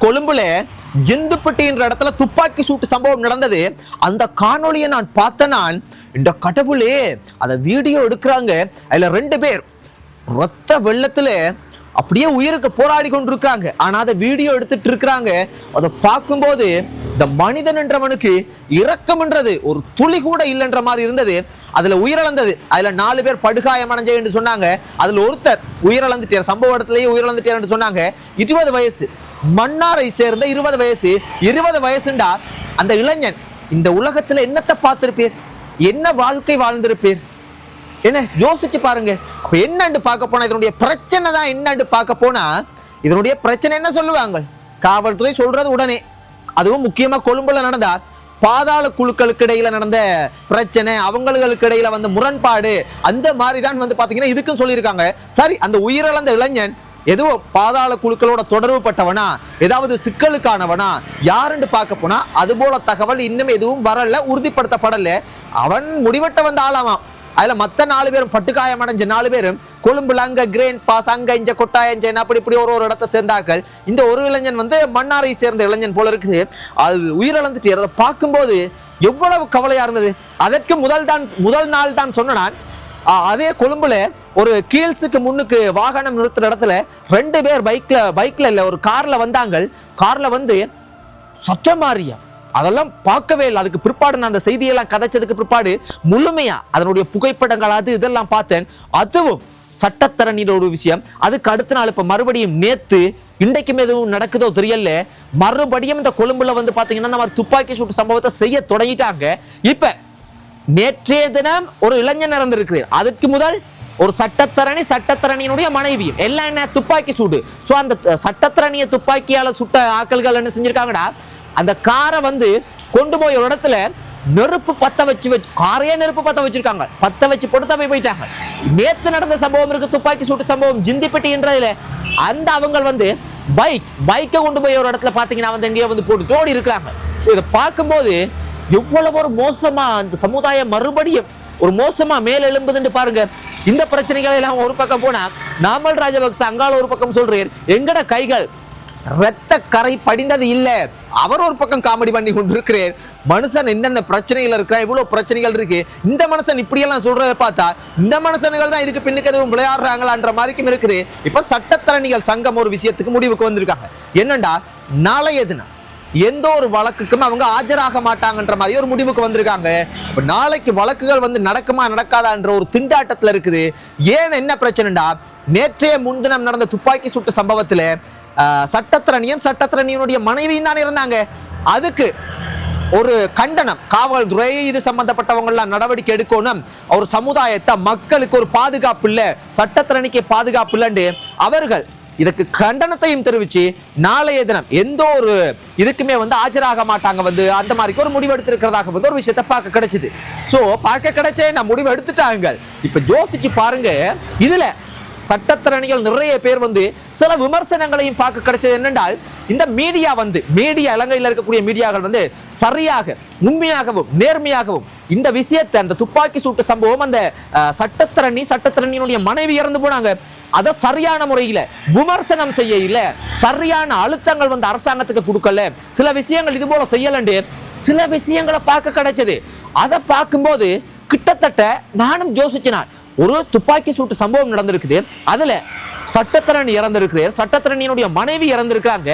கொழும்புல ஜிந்துப்பட்டின்ற இடத்துல துப்பாக்கி சூட்டு சம்பவம் நடந்தது. அந்த காணொளியை நான் பார்த்த நான். இந்த கடவுளே அத வீடியோ எடுக்கிறாங்க. அதுல ரெண்டு பேர் ரத்த வெள்ளத்துல அப்படியே உயிருக்கு போராடி கொண்டிருக்காங்க ஆனா அதை வீடியோ எடுத்துட்டு இருக்கிறாங்க. அதை பார்க்கும்போது இந்த மனிதன் என்றவனுக்கு இரக்கம்ன்றது ஒரு துளி கூட இல்லைன்ற மாதிரி இருந்தது. அதுல உயிரிழந்தது. அதுல நாலு பேர் படுகாயம் அடைஞ்ச என்று சொன்னாங்க. அதுல ஒருத்தர் உயிரிழந்துட்டார். சம்பவ இடத்துலயே உயிரிழந்துட்டார் என்று சொன்னாங்க. இருபது வயசு. மன்னாரை சேர்ந்த இருபது வயசு இருபது வயசுண்டா? அந்த இளைஞன் இந்த உலகத்துல என்னத்தை பார்த்திருப்பீர்? என்ன வாழ்க்கை வாழ்ந்திருப்பீர்? என்ன யோசிச்சு பாருங்க. அப்ப என்னன்னு பார்க்க போனா இதனுடைய பிரச்சனை தான் என்னன்னு பார்க்க போனா இதனுடைய பிரச்சனை என்ன சொல்லுவாங்க? காவல்துறை சொல்றது உடனே. அதுவும் முக்கியமா கொழும்புல நடந்தா பாதாள குழுக்களுக்கு இடையில நடந்த பிரச்சனை அவங்களுக்கு இடையில வந்த முரண்பாடு அந்த மாதிரி தான் வந்து பாத்தீங்கன்னா இதுக்கும் சொல்லியிருக்காங்க. சரி அந்த உயிரிழந்த இளைஞன் எதுவும் பாதாள குழுக்களோட தொடர்பு பட்டவனா ஏதாவது சிக்கலுக்கானவனா யாருன்னு பார்க்க போனா அது போல தகவல் இன்னும் எதுவும் வரல உறுதிப்படுத்தப்படல. அவன் முடிவெட்ட வந்த ஆளாவான். அதுல மத்த நாலு பேரும் பட்டுக்காயம் அடைஞ்ச நாலு பேரும் கொழும்புல அங்க கிரேன் பாஸ் அங்க இங்க கொட்டாயஞ்சன் அப்படி இப்படி ஒரு ஒரு இடத்த சேர்ந்தாக்கள் இந்த ஒரு இளைஞன் வந்து மன்னாரை சேர்ந்த இளைஞன் போல இருக்குது. அது உயிரிழந்துட்டு அதை பார்க்கும்போது எவ்வளவு கவலையா இருந்தது. அதற்கு முதல் தான் முதல் நாள் தான் சொன்னான் அதே கொழும்புல ஒரு கீழ்ஸுக்கு முன்னுக்கு வாகனம் நிறுத்துற இடத்துல ரெண்டு பேர் பைக்ல பைக்ல இல்லை ஒரு கார்ல வந்தாங்க. கார்ல வந்து சற்றமாரியா. அதெல்லாம் பார்க்கவே இல்லை. அதுக்கு பிற்பாடு நான் அந்த செய்தியெல்லாம் கதைச்சதுக்கு பிற்பாடு முழுமையா அதனுடைய புகைப்படங்கள் அது இதெல்லாம் பார்த்தேன். அதுவும் சட்டத்தரணியில் ஒரு விஷயம். அதுக்கு அடுத்த நாள் இப்போ மறுபடியும் நேத்து இன்றைக்கும் எதுவும் நடக்குதோ தெரியல. மறுபடியும் இந்த கொழும்புல வந்து பார்த்தீங்கன்னா இந்த மாதிரி துப்பாக்கி சூட்டு சம்பவத்தை செய்ய தொடங்கிட்டாங்க. இப்போ நேற்றைய தினம் ஒரு இளைஞன் இறந்திருக்கிறார். அதுக்கு முதல் ஒரு சட்டத்தரணி சட்டத்தரணியினுடைய மனைவியும். எல்லாம் என்ன? துப்பாக்கி சூடு. ஸோ அந்த த- சட்டத்தரணிய துப்பாக்கியால சுட்ட ஆக்கல்கள் என்ன செஞ்சிருக்காங்கடா? அந்த காரை வந்து கொண்டு போய் ஒரு இடத்துல நெருப்பு பத்த வச்சு வச்சு காரையே நெருப்பு பத்த வச்சிருக்காங்க. பத்த வச்சு போட்டு போய் போயிட்டாங்க. நேத்து நடந்த சம்பவம் இருக்கு. துப்பாக்கி சூட்டு சம்பவம் ஜிந்திப்பட்டின்றதுல அந்த அவங்க வந்து பைக் பைக்கை கொண்டு போய் ஒரு இடத்துல பாத்தீங்கன்னா வந்து எங்கேயோ வந்து போட்டு ஓடி இருக்கிறாங்க. இதை பார்க்கும்போது எவ்வளவு ஒரு மோசமா அந்த சமுதாயம் மறுபடியும் ஒரு மோசமா மேல் எழும்புதுன்னு பாருங்க. இந்த பிரச்சனைகள் எல்லாம் ஒரு பக்கம் போனா நாமல் ராஜபக்ச அங்கால ஒரு பக்கம் சொல்றேன் எங்கட கைகள்? ரத்த கரை படிந்தது இல்ல. அவர் ஒரு பக்கம் காமெடி பண்ணி கொண்டிருக்கிறார். மனுஷன் என்னென்ன பிரச்சனைகள் இருக்கிற இவ்வளோ பிரச்சனைகள் இருக்கு இந்த மனுஷன் இப்படியெல்லாம் சொல்றதை பார்த்தா இந்த மனுஷனுகள் தான் இதுக்கு பின்னுக்கு எதுவும் விளையாடுறாங்களான்ற மாதிரிக்கும் இருக்குது. இப்ப சட்டத்தரணிகள் சங்கம் ஒரு விஷயத்துக்கு முடிவுக்கு வந்திருக்காங்க. என்னண்டா நாளைய தினம் எந்த ஒரு வழக்குக்கும் அவங்க ஆஜராக மாட்டாங்கன்ற மாதிரி ஒரு முடிவுக்கு வந்திருக்காங்க. நாளைக்கு வழக்குகள் வந்து நடக்குமா நடக்காதான்ற ஒரு திண்டாட்டத்தில் இருக்குது. ஏன் என்ன பிரச்சனைடா நேற்றைய முன்தினம் நடந்த துப்பாக்கி சுட்டு சம்பவத்தில் சட்டத்திரணியும் சட்டத்திரணியனுடைய மனைவியும் தான் இருந்தாங்க. அதுக்கு ஒரு கண்டனம் காவல்துறை இது சம்பந்தப்பட்டவங்கெல்லாம் நடவடிக்கை எடுக்கணும். ஒரு சமுதாயத்தை மக்களுக்கு ஒரு பாதுகாப்பு இல்லை சட்டத்திறனிக்கு பாதுகாப்பு இல்லைன்னு அவர்கள் இதுக்கு கண்டனத்தையும் தெரிவித்து நாளைய தினம் எந்த ஒரு இதுக்குமே வந்து ஆஜராக மாட்டாங்க வந்து அந்த மாதிரி ஒரு முடிவு எடுத்திருக்கிறதாக வந்து ஒரு விஷயத்தை பார்க்க கிடைச்சது. ஸோ பார்க்க கிடைச்சே நான் முடிவு எடுத்துட்டாங்க. இப்போ யோசிச்சு பாருங்க. இதில் சட்டத்திறனிகள் நிறைய பேர் வந்து சில விமர்சனங்களையும் பார்க்க கிடைச்சது என்னென்றால் இந்த மீடியா வந்து மீடியா இலங்கையில் இருக்கக்கூடிய மீடியாக்கள் வந்து சரியாக உண்மையாகவும் நேர்மையாகவும் இந்த விஷயத்தை அந்த துப்பாக்கி சூட்டு சம்பவம் அந்த அஹ், சட்டத்திரணி சட்டத்திரணியினுடைய மனைவி இறந்து போனாங்க. அதை சரியான முறையில் விமர்சனம் செய்ய இல்லை சரியான அழுத்தங்கள் வந்து அரசாங்கத்துக்கு கொடுக்கல. சில விஷயங்கள் இது போல செய்யலண்டு. சில விஷயங்களை பார்க்க கிடைச்சது. அதை பார்க்கும்போது கிட்டத்தட்ட நானும் யோசிச்சினான் ஒரு துப்பாக்கி சூட்டு சம்பவம் நடந்திருக்குது. அதுல சட்டத்திறன் இறந்திருக்கிறார். சட்டத்திறனியினுடைய மனைவி இறந்திருக்கிறாங்க.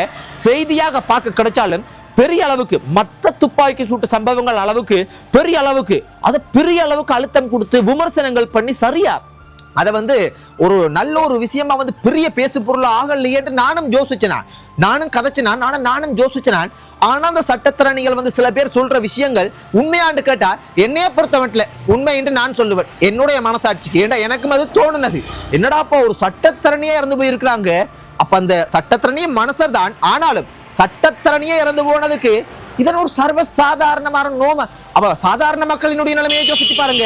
செய்தியாக பார்க்க கிடைச்சாலும் பெரிய அளவுக்கு மற்ற துப்பாக்கி சூட்டு சம்பவங்கள் அளவுக்கு பெரிய அளவுக்கு அதை பெரிய அளவுக்கு அழுத்தம் கொடுத்து விமர்சனங்கள் பண்ணி சரியா அதை வந்து ஒரு நல்ல ஒரு விஷயமா வந்து பெரிய பேசு பொருள் ஆகலையேட்டு நானும் யோசிச்சேனா. நானும் கதைச்சினான் நானும் நானும் யோசிச்சேனான் ஆனால் அந்த சட்டத்திறனிகள் வந்து சில பேர் சொல்ற விஷயங்கள் உண்மையாண்டு கேட்டா என்னைய பொறுத்தவட்டில் உண்மை என்று நான் சொல்லுவேன். என்னுடைய மனசாட்சிக்கு. ஏன்டா எனக்கும் அது தோணுனது. என்னடாப்பா ஒரு சட்டத்திறனியே இறந்து போயிருக்கிறாங்க. அப்ப அந்த சட்டத்திறனியே மனசர் தான். ஆனாலும் சட்டத்திறனியே இறந்து போனதுக்கு இதன் ஒரு சர்வ சாதாரணமான நோம. அவ சாதாரண மக்களினுடைய நிலைமையை யோசிச்சு பாருங்க.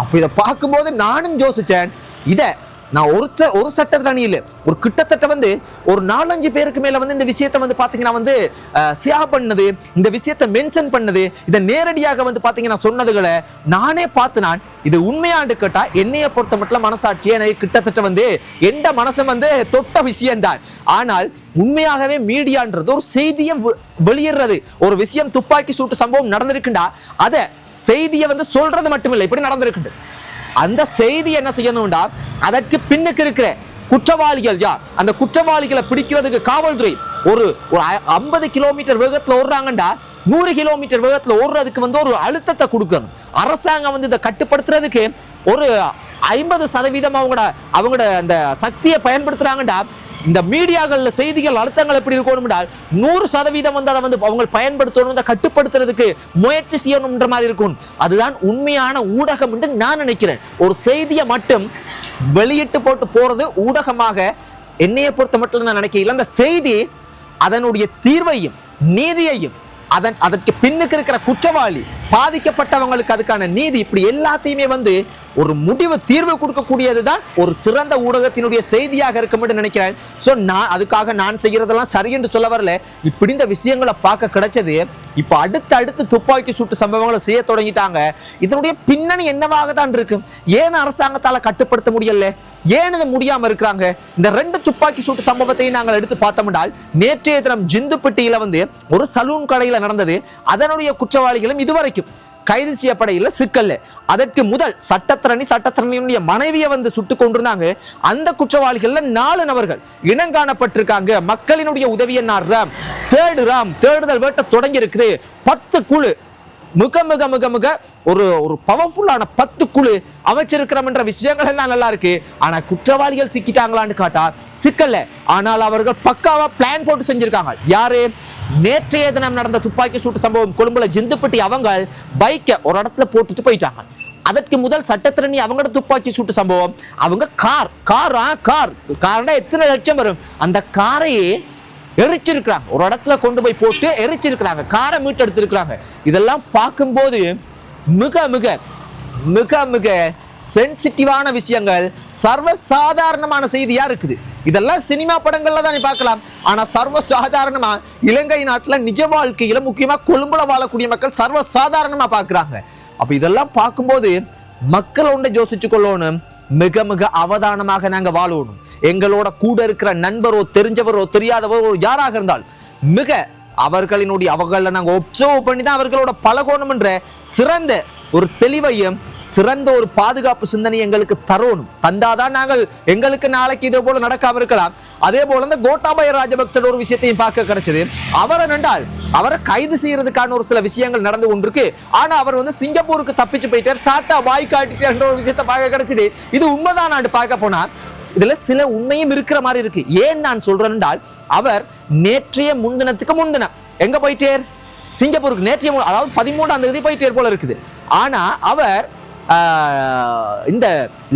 அப்ப இதை பார்க்கும்போது நானும் யோசிச்சேன். இத நான் ஒருத்த ஒரு சட்டத்துல அணியில ஒரு கிட்டத்தட்ட வந்து ஒரு நாலஞ்சு பேருக்கு மேல வந்து இந்த விஷயத்தை வந்து பாத்தீங்கன்னா வந்து ஷேர் பண்ணது இந்த விஷயத்தை மென்ஷன் பண்ணது இதை நேரடியாக வந்து பாத்தீங்கன்னா சொன்னதுகளை நானே பார்த்து நான் இது உண்மையாண்டு கேட்டா என்னைய பொறுத்த மட்டும் மனசாட்சி எனக்கு கிட்டத்தட்ட வந்து எந்த மனசும் வந்து தொட்ட விஷயம்தான். ஆனால் உண்மையாகவே மீடியான்றது ஒரு செய்தியை வெ- வெளியிடுறது ஒரு விஷயம் துப்பாக்கி சூட்டு சம்பவம் நடந்திருக்குண்டா அதை செய்தியை வந்து சொல்றது மட்டுமில்லை இப்படி நடந்திருக்குண்டு. அந்த செய்தி என்ன செய்யணும்டா? அதற்கு பின்னுக்கு இருக்கிற குற்றவாளிகள் யார்? அந்த குற்றவாளிகளை பிடிக்கிறதுக்கு காவல்துறை ஒரு ஒரு ஐம்பது கிலோமீட்டர் வேகத்துல ஓடுறாங்கண்டா? நூறு கிலோமீட்டர் வேகத்துல ஓடுறதுக்கு வந்து ஒரு அழுத்தத்தை கொடுக்கணும். அரசாங்கம் வந்து இதை கட்டுப்படுத்துறதுக்கு ஒரு ஐம்பது சதவீதம் அவங்களோட அவங்களோட அந்த சக்தியை பயன்படுத்துறாங்கடா இந்த மீடியாக்களில் செய்திகள் அழுத்தங்கள் எப்படி இருக்கணும் என்றால் நூறு சதவீதம் வந்து அதை வந்து அவங்க பயன்படுத்தணும் அதை கட்டுப்படுத்துறதுக்கு முயற்சி செய்யணும்ன்ற மாதிரி இருக்கும். அதுதான் உண்மையான ஊடகம் என்று நான் நினைக்கிறேன். ஒரு செய்தியை மட்டும் வெளியிட்டு போட்டு போறது ஊடகமாக என்னையை பொறுத்த மட்டும் நான் நினைக்கல அந்த செய்தி அதனுடைய தீர்வையும் நீதியையும் அதன் அதற்கு பின்னுக்கு இருக்கிற குற்றவாளி பாதிக்கப்பட்டவங்களுக்கு அதுக்கான நீதி இப்படி எல்லாத்தையுமே வந்து ஒரு முடிவு தீர்வு கொடுக்கக்கூடியது தான் ஒரு சிறந்த ஊடகத்தினுடைய செய்தியாக இருக்கும் என்று நினைக்கிறேன். ஸோ நான் அதுக்காக நான் செய்கிறதெல்லாம் சரி என்று சொல்ல வரல. இப்படி இந்த விஷயங்களை பார்க்க கிடைச்சது. இப்போ அடுத்து அடுத்து துப்பாக்கி சூட்டு சம்பவங்களை செய்ய தொடங்கிட்டாங்க. இதனுடைய பின்னணி என்னவாக தான் இருக்கும் ஏன் அரசாங்கத்தால் கட்டுப்படுத்த முடியல? ஏன் இது முடியாமல் இருக்கிறாங்க? இந்த ரெண்டு துப்பாக்கி சூட்டு சம்பவத்தையும் நாங்கள் எடுத்து பார்த்தோம்னால் நேற்றைய தினம் ஜிந்துப்பட்டியில் வந்து ஒரு சலூன் கடையில் நடந்தது. அதனுடைய குற்றவாளிகளும் இதுவரைக்கும் கைது செய்யப்படையில் சிக்கல்ல. அதற்கு முதல் சட்டத்திரணி சட்டத்திரணியுடைய மனைவியை வந்து சுட்டு கொண்டிருந்தாங்க. அந்த குற்றவாளிகள்ல நாலு நபர்கள் இனங்காணப்பட்டிருக்காங்க மக்களினுடைய உதவியை நாடுறாம் தேடுறாம் தேடுதல் வேட்ட தொடங்கி இருக்குது. பத்து குழு மிக மிக மிக மிக ஒரு ஒரு பவர்ஃபுல்லான பத்து குழு அமைச்சிருக்கிறோம்ன்ற விஷயங்கள் எல்லாம் நல்லா இருக்கு. ஆனா குற்றவாளிகள் சிக்கிட்டாங்களான்னு காட்டா சிக்கல்ல. ஆனால் அவர்கள் பக்காவா பிளான் போட்டு செஞ்சிருக்காங்க. யாரு? நேற்றைய தினம் நடந்த துப்பாக்கி சூட்டு சம்பவம் கொழும்புல ஜிந்துப்பட்டி அவங்க பைக்கை ஒரு இடத்துல போட்டுட்டு போயிட்டாங்க. அதற்கு முதல் சட்டத்திரணி அவங்களோட துப்பாக்கி சூட்டு சம்பவம். அவங்க கார் காரா கார். கார்னா எத்தனை லட்சம் வரும்? அந்த காரையே எரிச்சிருக்கிறாங்க. ஒரு இடத்துல கொண்டு போய் போட்டு எரிச்சிருக்கிறாங்க. காரை மீட்டெடுத்திருக்கிறாங்க. இதெல்லாம் பார்க்கும்போது மிக மிக மிக மிக சென்சிட்டிவான விஷயங்கள். சர்வ சாதாரணமான செய்தியா இருக்குது. இதெல்லாம் சினிமா படங்கள்ல தான் நீ பார்க்கலாம். ஆனா சர்வ சாதாரணமா இலங்கை நாட்டுல நிஜ வாழ்க்கையில முக்கியமா கொழும்புல வாழக்கூடிய மக்கள் சர்வ சாதாரணமா பாக்குறாங்க அப்ப இதெல்லாம் பார்க்கும்போது மக்கள் ஒன்றை யோசிச்சு கொள்ளணும். மிக மிக அவதானமாக நாங்க வாழணும். எங்களோட கூட இருக்கிற நண்பரோ தெரிஞ்சவரோ தெரியாதவரோ யாராக இருந்தால் மிக அவர்களினுடைய அவர்களை நாங்கள் ஒப்சர்வ் பண்ணி தான் அவர்களோட பலகோணம் என்ற சிறந்த ஒரு தெளிவையும் சிறந்த ஒரு பாதுகாப்பு சிந்தனை எங்களுக்கு தரணும். தந்தாதான் நாங்கள் எங்களுக்கு நாளைக்கு இதே போல நடக்காம இருக்கலாம். அதே போல இந்த கோட்டாபய ராஜபக்ச ஒரு விஷயத்தையும் பார்க்க கிடைச்சது. அவரை நண்டால் அவரை கைது செய்யறதுக்கான ஒரு சில விஷயங்கள் நடந்து கொண்டிருக்கு. ஆனா அவர் வந்து சிங்கப்பூருக்கு தப்பிச்சு போயிட்டார். டாட்டா பாய் காட்டிட்டார் ஒரு விஷயத்தை பார்க்க கிடைச்சது. இது உண்மைதான் நான் பார்க்க போனா இதுல சில உண்மையும் இருக்கிற மாதிரி இருக்கு. ஏன் நான் சொல்றேன் என்றால் அவர் நேற்றைய முன்தினத்துக்கு முன்தினம் எங்க போயிட்டேர்? சிங்கப்பூருக்கு நேற்றைய அதாவது பதிமூன்றாம் தேதி போயிட்டேர் போல இருக்குது. ஆனா அவர் இந்த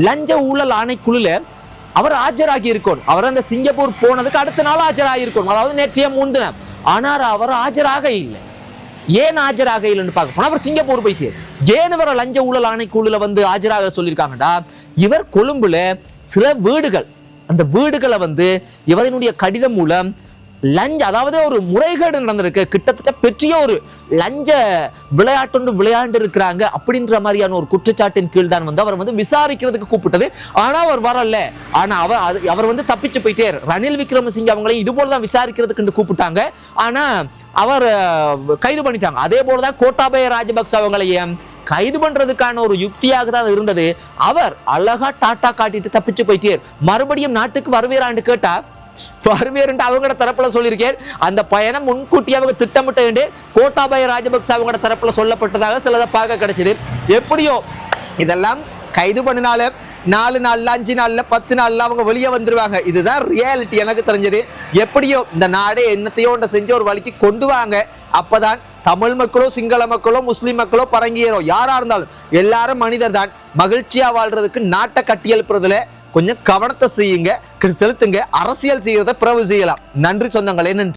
லஞ்ச ஊழல் ஆணைக்குழுல அவர் ஆஜராகி இருக்கணும் அவர் அந்த சிங்கப்பூர் போனதுக்கு அடுத்த நாள் ஆஜராகி இருக்கணும் அதாவது நேற்றைய முன்தினம். ஆனால் அவர் ஆஜராக இல்லை. ஏன் ஆஜராக இல்லைன்னு பார்க்க போனா அவர் சிங்கப்பூர் போயிட்டு ஏன் இவரை லஞ்ச ஊழல் ஆணைக்குழுல வந்து ஆஜராக சொல்லியிருக்காங்கடா இவர் கொழும்புல சில வீடுகள் அந்த வீடுகளை வந்து இவரினுடைய கடிதம் மூலம் லஞ்ச அதாவது ஒரு முறைகேடு நடந்திருக்கு. கிட்டத்தட்ட பெற்றிய ஒரு லஞ்ச விளையாட்டு விளையாண்டு இருக்கிறாங்க அப்படின்ற மாதிரியான ஒரு குற்றச்சாட்டின் கீழ் தான் வந்து அவர் வந்து விசாரிக்கிறதுக்கு கூப்பிட்டது. ஆனா அவர் வரல. ஆனா அவர் அது- அவர் வந்து தப்பிச்சு போயிட்டே. ரணில் விக்ரமசிங்க அவங்களையும் இது போல தான் விசாரிக்கிறதுக்கு கூப்பிட்டாங்க. ஆனா அவர் கைது பண்ணிட்டாங்க. அதே போல தான் கோட்டாபய ராஜபக்ச அவங்களையும் கைது பண்றதுக்கான ஒரு யுக்தியாக தான் இருந்தது. அவர் அழகா டாட்டா காட்டிட்டு தப்பிச்சு போயிட்டே. மறுபடியும் நாட்டுக்கு வருவீரான்னு கேட்டா வருவேருன்ட்டு அவங்களோட தரப்புல சொல்லியிருக்கேன். அந்த பயணம் முன்கூட்டியே அவங்க திட்டமிட்ட வேண்டிய கோட்டாபய ராஜபக்ச அவங்களோட தரப்புல சொல்லப்பட்டதாக சிலதை பார்க்க கிடைச்சது. எப்படியோ இதெல்லாம் கைது பண்ணினால நாலு நாள்ல அஞ்சு நாள்ல பத்து நாள்ல அவங்க வெளியே வந்துருவாங்க. இதுதான் ரியாலிட்டி எனக்கு தெரிஞ்சது. எப்படியோ இந்த நாடே என்னத்தையோ ஒன்றை செஞ்சு ஒரு வழிக்கு கொண்டு வாங்க. அப்பதான் தமிழ் மக்களோ சிங்கள மக்களோ முஸ்லீம் மக்களோ பரங்கியரோ யாரா இருந்தாலும் எல்லாரும் மனிதர் தான் மகிழ்ச்சியா வாழ்றதுக்கு நாட்டை கட்டி எழுப்புறதுல கொஞ்சம் கவனத்தை செய்யுங்க செலுத்துங்க அரசியல் செய்யறத பிறகு செய்யலாம். நன்றி சொந்தங்களே நன்றி.